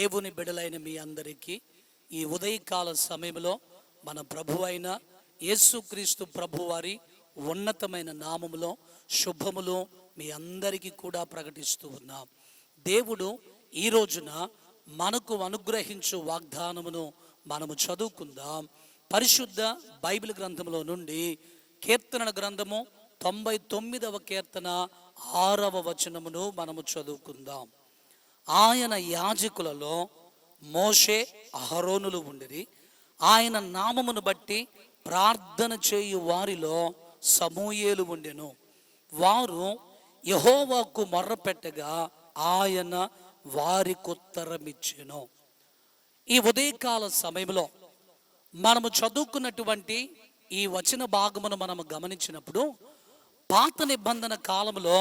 దేవుని బిడలైన మీ అందరికీ ఈ ఉదయకాల సమయంలో మన ప్రభు అయిన యేసుక్రీస్తు ప్రభువారి ఉన్నతమైన నామములో శుభములు మీ అందరికీ కూడా ప్రకటిస్తూ ఉన్నాం. దేవుడు ఈ రోజున మనకు అనుగ్రహించు వాగ్దానమును మనము చదువుకుందాం. పరిశుద్ధ బైబిల్ గ్రంథంలో నుండి కీర్తన గ్రంథము తొంభై తొమ్మిదవ కీర్తన ఆరవ వచనమును మనము చదువుకుందాం. ఆయన యాజకులలో మోషే అహరోనులు ఉండిరి ఆయన నామమును బట్టి ప్రార్థన చేయు వారిలో సమూయేలు ఉండెను. వారు యహోవాకు మొర్రపెట్టగా ఆయన వారికొత్తరమిచ్చెను ఈ ఉదయకాల సమయంలో మనము చదువుకున్నటువంటి ఈ వచన భాగమును మనము గమనించినప్పుడు పాత నిబంధన కాలంలో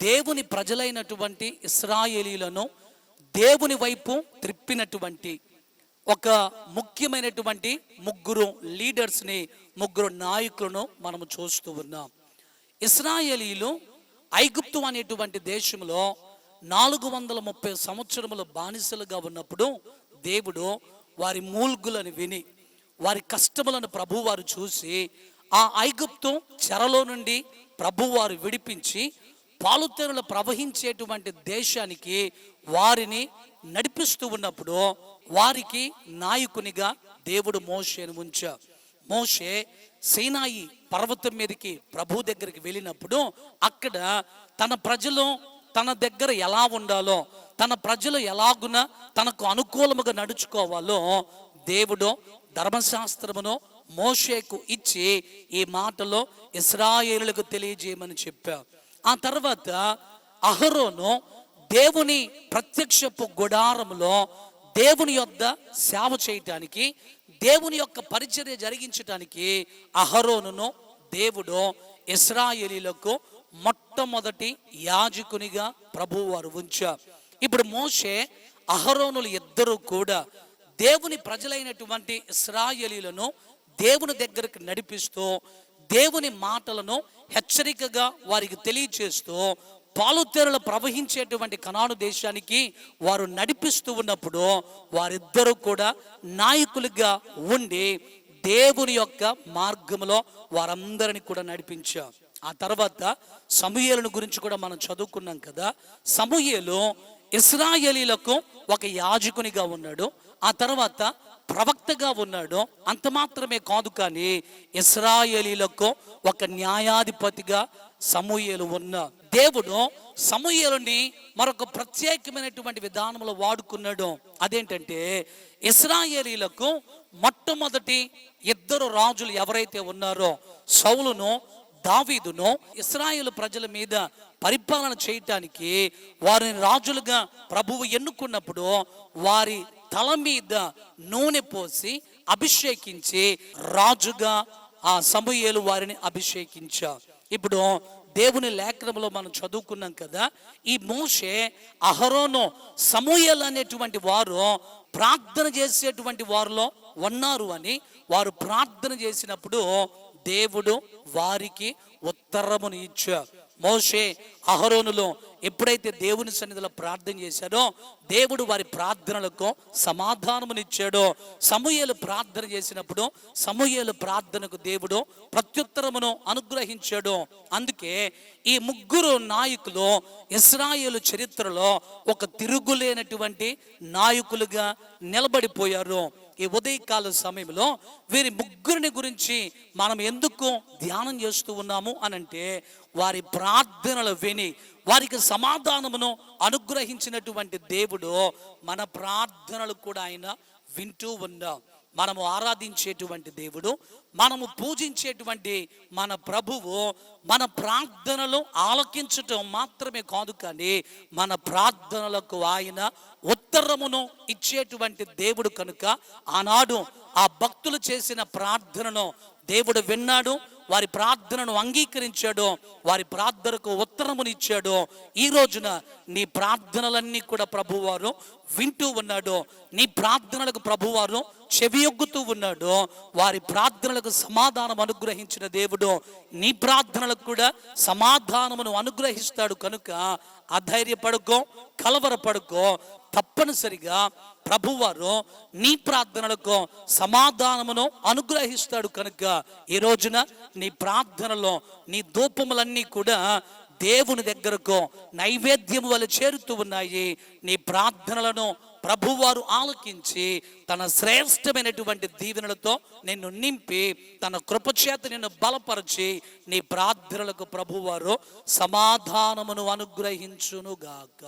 దేవుని ప్రజలైనటువంటి ఇస్రాయేలీలను దేవుని వైపు త్రిప్పినటువంటి ఒక ముఖ్యమైనటువంటి ముగ్గురు లీడర్స్ని ముగ్గురు నాయకులను మనము చూస్తూ ఉన్నాం. ఇస్రాయేలీలు ఐగుప్తు అనేటువంటి దేశంలో నాలుగు వందల ముప్పై సంవత్సరముల బానిసలుగా ఉన్నప్పుడు దేవుడు వారి మూల్గులను విని వారి కష్టములను ప్రభువారు చూసి ఆ ఐగుప్తు చెరలో నుండి ప్రభువారు విడిపించి పాలుతెరులు ప్రవహించేటువంటి దేశానికి వారిని నడిపిస్తూ ఉన్నప్పుడు వారికి నాయకునిగా దేవుడు మోషేను ఉంచా మోషే సీనాయి పర్వతం మీదకి ప్రభు దగ్గరికి వెళ్ళినప్పుడు అక్కడ తన ప్రజలు తన దగ్గర ఎలా ఉండాలో తన ప్రజలు ఎలాగున తనకు అనుకూలముగా నడుచుకోవాలో దేవుడు ధర్మశాస్త్రమును మోషేకు ఇచ్చి ఈ మాటలో ఇస్రాయేలులకు తెలియజేయమని చెప్పారు ఆ తర్వాత అహరోను దేవుని ప్రత్యక్షపు గుడారంలో దేవుని యొద్ద సేవ చేయటానికి దేవుని యొక్క పరిచర్య జరిగించటానికి అహరోనును దేవుడు ఇస్రాయేలీలకు మొట్టమొదటి యాజకునిగా ప్రభువు వారు ఉంచారు. ఇప్పుడు మోషే అహరోనులు ఇద్దరు కూడా దేవుని ప్రజలైనటువంటి ఇస్రాయేలీలను దేవుని దగ్గరకు నడిపిస్తూ దేవుని మాటలను హెచ్చరికగా వారికి తెలియచేస్తూ పాలుతెరలు ప్రవహించేటువంటి కనాడు దేశానికి వారు నడిపిస్తూ ఉన్నప్పుడు వారిద్దరూ కూడా నాయకులుగా ఉండి దేవుని యొక్క మార్గంలో వారందరిని కూడా నడిపించారు. ఆ తర్వాత సమూహలను గురించి కూడా మనం చదువుకున్నాం కదా. సమూహలు ఇస్రాయేలీలకు ఒక యాజకునిగా ఉన్నాడు. ఆ తర్వాత ప్రవక్తగా ఉన్నాడు అంత మాత్రమే కాదు కానీ ఇస్రాయేలీలకు ఒక న్యాయాధిపతిగా సమూహలు ఉన్న దేవుడు సమూహలుని మరొక ప్రత్యేకమైనటువంటి విధానంలో వాడుకున్నాడు. అదేంటంటే ఇస్రాయేలీలకు మొట్టమొదటి ఇద్దరు రాజులు ఎవరైతే ఉన్నారో సౌలును దావీదును ఇస్రాయేల్ ప్రజల మీద పరిపాలన చేయటానికి వారిని రాజులుగా ప్రభువు ఎన్నుకున్నప్పుడు వారి తల మీద నూనె పోసి అభిషేకించి రాజుగా ఆ సమూయేలు వారిని అభిషేకించారు. ఇప్పుడు దేవుని లేఖనంలో మనం చదువుకున్నాం కదా ఈ మోషే అహరోను సమూయల్ అనేటువంటి వారు ప్రార్థన చేసేటువంటి వారిలో ఉన్నారు అని వారు ప్రార్థన చేసినప్పుడు దేవుడు వారికి ఉత్తరమును ఇచ్చారు. మోషే అహరోనులు ఎప్పుడైతే దేవుని సన్నిధిలో ప్రార్థన చేశాడో దేవుడు వారి ప్రార్థనలకు సమాధానమునిచ్చాడో సమూహలు ప్రార్థన చేసినప్పుడు సమూహలు ప్రార్థనకు దేవుడు ప్రత్యుత్తరమును అనుగ్రహించాడు. అందుకే ఈ ముగ్గురు నాయకులు ఇస్రాయేలు చరిత్రలో ఒక తిరుగులేనటువంటి నాయకులుగా నిలబడిపోయారు. ఈ ఉదయకాల సమయంలో వీరి ముగ్గురిని గురించి మనం ఎందుకు ధ్యానం చేస్తూ ఉన్నాము అనంటే వారి ప్రార్థనలు విని వారికి సమాధానమును అనుగ్రహించినటువంటి దేవుడు మన ప్రార్థనలు కూడా ఆయన వింటూ ఉన్నాం. మనము ఆరాధించేటువంటి దేవుడు మనము పూజించేటువంటి మన ప్రభువు మన ప్రార్థనలు ఆలకించటం మాత్రమే కాదు కానీ మన ప్రార్థనలకు ఆయన ఉత్తరమును ఇచ్చేటువంటి దేవుడు కనుక ఆనాడు ఆ భక్తులు చేసిన ప్రార్థనను దేవుడు విన్నాడు వారి ప్రార్థనను అంగీకరించాడు వారి ప్రార్థనకు ఉత్తరమునిచ్చాడు ఈ రోజున నీ ప్రార్థనలన్నీ కూడా ప్రభువారు వింటూ ఉన్నాడు నీ ప్రార్థనలకు ప్రభువారు చెవియొగ్గుతూ ఉన్నాడు వారి ప్రార్థనలకు సమాధానం అనుగ్రహించిన దేవుడు నీ ప్రార్థనలకు కూడా సమాధానమును అనుగ్రహిస్తాడు కనుక అధైర్యపడుకో కలవరపడుకో తప్పనిసరిగా ప్రభువారు నీ ప్రార్థనలకు సమాధానమును అనుగ్రహిస్తాడు కనుక ఈ రోజున నీ ప్రార్థనలో నీ ధూపములన్నీ కూడా దేవుని దగ్గరకు నైవేద్యం వల్ల చేరుతూ ఉన్నాయి. నీ ప్రార్థనలను ప్రభువారు ఆలకించి తన శ్రేష్టమైనటువంటి దీవెనలతో నిన్ను నింపి తన కృపచేత నిన్ను బలపరిచి నీ ప్రార్థనలకు ప్రభువారు సమాధానమును అనుగ్రహించునుగాక.